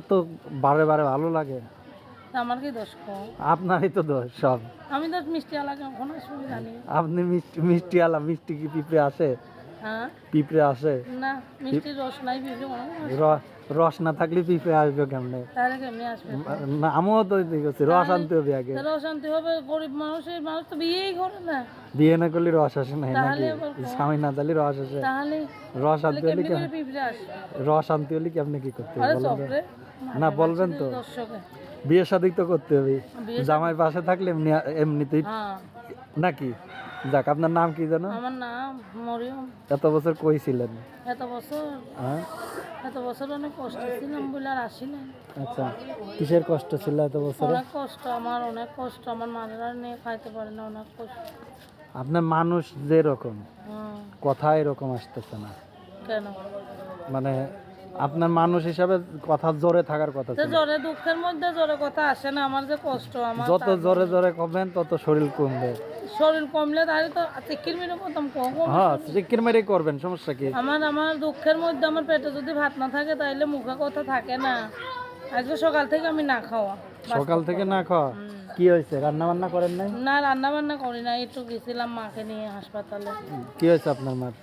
এত বারে বারে ভালো লাগে? আমার কি দোষ আপনারই তো দোষ সব আমি তো মিষ্টি আলা কখনো সুবিধা নেই। আপনি মিষ্টি মিষ্টি আলা মিষ্টি কি পিঁপড়ে আসে? হ্যাঁ? পিঁপড়ে আসে? না রস নাই রস না থাকলে পিঁপড়ে আসবে কেমনে? তাহলে কেমনি আসবে? না আমিও তো দেখছি রস আনতে হবে আগে। তাহলে অশান্তি হবে গরিব মানুষের মানুষ তো বিয়েই করে না। বিয়ে না করলে রস আসে না নাকি? স্বামী না তাহলে রস আসে। তাহলে রস আনতে হলে রস আনতে হলে কেমনে কি করতে হবে না বলবেন তো। বিয়ে শাদী তো করতে হবে। জামাই পাশে থাকলে এমনি এমনিতেই হ্যাঁ। নাকি? যাক আপনার নাম কি জানো? আমার নাম মরিয়ম। এত বছর কই ছিলেন? এত বছর হ্যাঁ? এত বছর অনেক কষ্ট ছিলাম বলে আর আসি না আচ্ছা কিসের কষ্ট ছিল এত বছর? অনেক কষ্ট আমার অনেক কষ্ট আমার মানেরা নিয়ে খাইতে পারে না অনেক কষ্ট। আপনার মানুষ যেরকম হুম কথা এরকম আসতেছে না। কেন? মানে আপনার মানুষ হিসাবে কথা জোরে থাকার কথা ছিল। জ্বরে দুঃখের মধ্যে জ্বরে কথা আসে না আমার যে কষ্ট আমার যত জোরে জোরে কমবেন তত শরীর কমবে। শরীর কমলে তাহলে তো চিকির মিলে প্রথম কম। হ্যাঁ চিকির মেরে করবেন সমস্যা কি? আমার আমার দুঃখের মধ্যে আমার পেটে যদি ভাত না থাকে তাইলে মুখে কথা থাকে না। আজকে সকাল থেকে আমি না খাওয়া। সকাল থেকে না খাওয়া? কি হয়েছে? রান্না বান্না করেন নাই? না রান্না বান্না করি না একটু গেছিলাম মাকে নিয়ে হাসপাতালে। কি হয়েছে আপনার মার?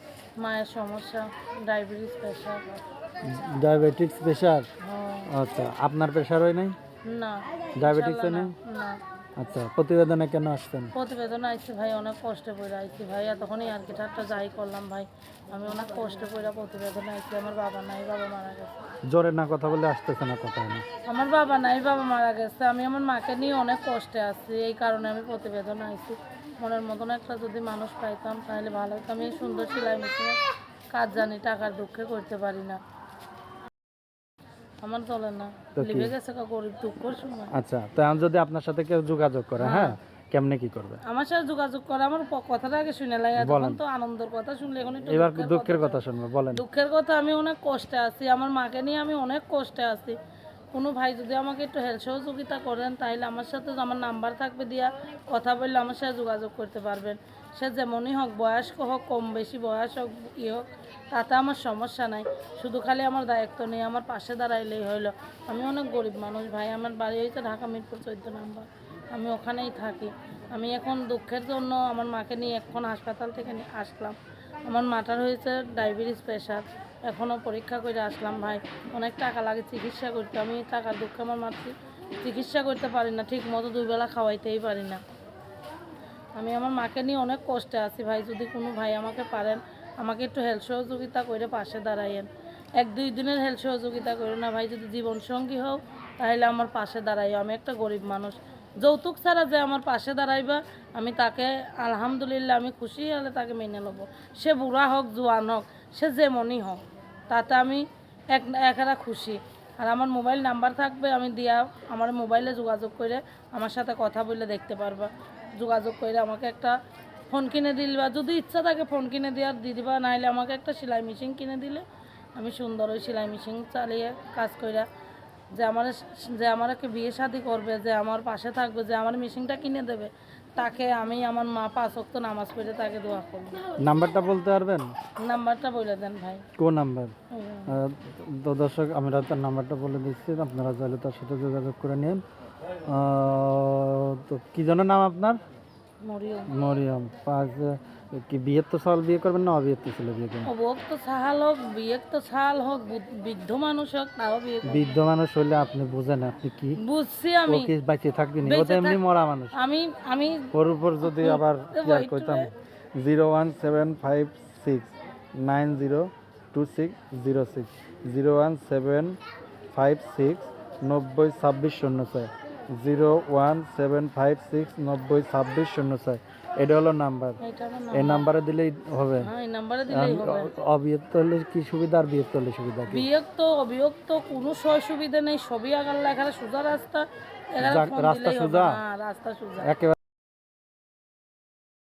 মায়ের সমস্যা ডায়াবেটিস প্রেশার। ডায়াবেটিক্স প্রেশার আচ্ছা আপনার প্রেশার হয় নাই? না। ডায়াবেটিক্স নেই? না। আচ্ছা প্রতিবেদনে কেন আসছেন? প্রতিবেদন আইছি ভাই অনেক কষ্টে পড়ে আইছি ভাই এতক্ষণই আর কি ঠাট্টা যাই করলাম ভাই। আমি অনেক কষ্টে পড়ে প্রতিবেদন আইছি আমার বাবা নাই বাবা মারা গেছে। জোরে না কথা বলে আসতেছে না কথা না। আমার বাবা নাই বাবা মারা গেছে। আমি আমার মাকে নিয়ে অনেক কষ্টে আছি এই কারণে আমি প্রতিবেদন আইছি। মনের মতন একটা যদি মানুষ পাইতাম তাহলে ভালো হতো আমি সুন্দর সেলাই মেশিনে কাজ জানি টাকার দুঃখে করতে পারি না। আমার চলে না। লিভে গেছে কা গরিব দুঃখ সময়। আচ্ছা তো আমি যদি আপনার সাথে কেউ যোগাযোগ করে হ্যাঁ? কেমনে কি করবে? আমার সাথে যোগাযোগ করে আমার কথাটা আগে শুনে লাগে তখন তো আনন্দের কথা শুনলে এখন একটু এবার দুঃখের দুঃখের কথা শুনব বলেন। দুঃখের কথা আমি অনেক কষ্টে আছি আমার মাকে নিয়ে আমি অনেক কষ্টে আছি। কোনো ভাই যদি আমাকে একটু হেল্প সহযোগিতা করেন তাহলে আমার সাথে আমার নাম্বার থাকবে দিয়া কথা বললে আমার সাথে যোগাযোগ করতে পারবেন। সে যেমনই হোক, বয়স্ক হোক, কম বেশি বয়স হোক, ই হোক, তাতে আমার সমস্যা নাই। শুধু খালি আমার দায়িত্ব নেই, আমার পাশে দাঁড়াইলেই হইল। আমি অনেক গরিব মানুষ ভাই, আমার বাড়ি হয়েছে ঢাকা মিরপুর চোদ্দ নাম্বার। আমি ওখানেই থাকি। আমি এখন দুঃখের জন্য আমার মাকে নিয়ে এখন হাসপাতাল থেকে আসলাম। আমার মাটার হয়েছে ডায়াবেটিস প্রেশার। এখনও পরীক্ষা করে আসলাম ভাই। অনেক টাকা লাগে চিকিৎসা করতে। আমি টাকার দুঃখে আমার মাতৃ চিকিৎসা করতে পারি না। ঠিক মতো দুবেলা খাওয়াইতেই পারি না। আমি আমার মাকে নিয়ে অনেক কষ্টে আছি ভাই। যদি কোনো ভাই আমাকে পারেন, আমাকে একটু হেল্প সহযোগিতা করে পাশে দাঁড়াইয়েন। এক দুই দিনের হেল্প সহযোগিতা করে না ভাই। যদি জীবনসঙ্গী হোক তাহলে আমার পাশে দাঁড়াইও। আমি একটা গরিব মানুষ। যৌতুক ছাড়া যে আমার পাশে দাঁড়াইবা, আমি তাকে আলহামদুলিল্লাহ আমি খুশি হলে তাকে মেনে নেব সে বুড়া হোক, জোয়ান হোক, সে যেমনই হোক, তাতে আমি এক একেরা খুশি। আর আমার মোবাইল নাম্বার থাকবে, আমি দিয়া আমার মোবাইলে যোগাযোগ করে আমার সাথে কথা বলে দেখতে পারবা। যোগাযোগ করে আমাকে একটা ফোন কিনে দিলে বা যদি ইচ্ছা থাকে ফোন কিনে দেওয়ার দিয়ে দিবা নাহলে আমাকে একটা সেলাই মেশিন কিনে দিলে, আমি সুন্দর ওই সেলাই মেশিন চালিয়ে কাজ করে যে আমার যে আমাকে বিয়ে শাদি করবে যে আমার পাশে থাকবে যে আমার মেশিনটা কিনে দেবে তাকে আমি আমার মা পাঁচ অক্ত নামাজ পড়ে তাকে দোয়া করব। নাম্বারটা বলতে পারবেন? নাম্বারটা বলে দেন ভাই। কোন নাম্বার? তো দর্শক আমরা তার নাম্বারটা বলে দিচ্ছি আপনারা চাইলে তার সাথে যোগাযোগ করে নিন। তো কি যেন নাম আপনার? মরিয়ম। পাঁচ কি বিয়ের সাল বিয়ে করবেন না বিয়ে করবেন? অবক তো সাহাল হোক সাল হোক বৃদ্ধ মানুষ হোক তাও বিয়ে বৃদ্ধ মানুষ হলে আপনি বুঝেন আপনি কি? বুঝছি আমি। কি বাঁচে থাকবেন ও তো এমনি মরা মানুষ। আমি আমি ওর উপর যদি আবার আর কইতাম? Zero one seven five six nine zero two six zero six. Zero one seven five six নব্বই ছাব্বিশ শূন্য ছয়। Zero one seven five six নব্বই ছাব্বিশ শূন্য ছয়। এটা হলো নাম্বার। এটা আমার নাম এই নাম্বারে। দিলেই হবে। হ্যাঁ এই নাম্বারে দিলেই হবে। অবিয়ত হলে কি সুবিধা আর হলে সুবিধা কি? বিয়ক্ত অবিয়োগ কোনো সয় সুবিধা নেই। সবই আগাল লেখা সোজা রাস্তা। এখানে রাস্তা সোজা? হ্যাঁ রাস্তা সোজা। একেবারে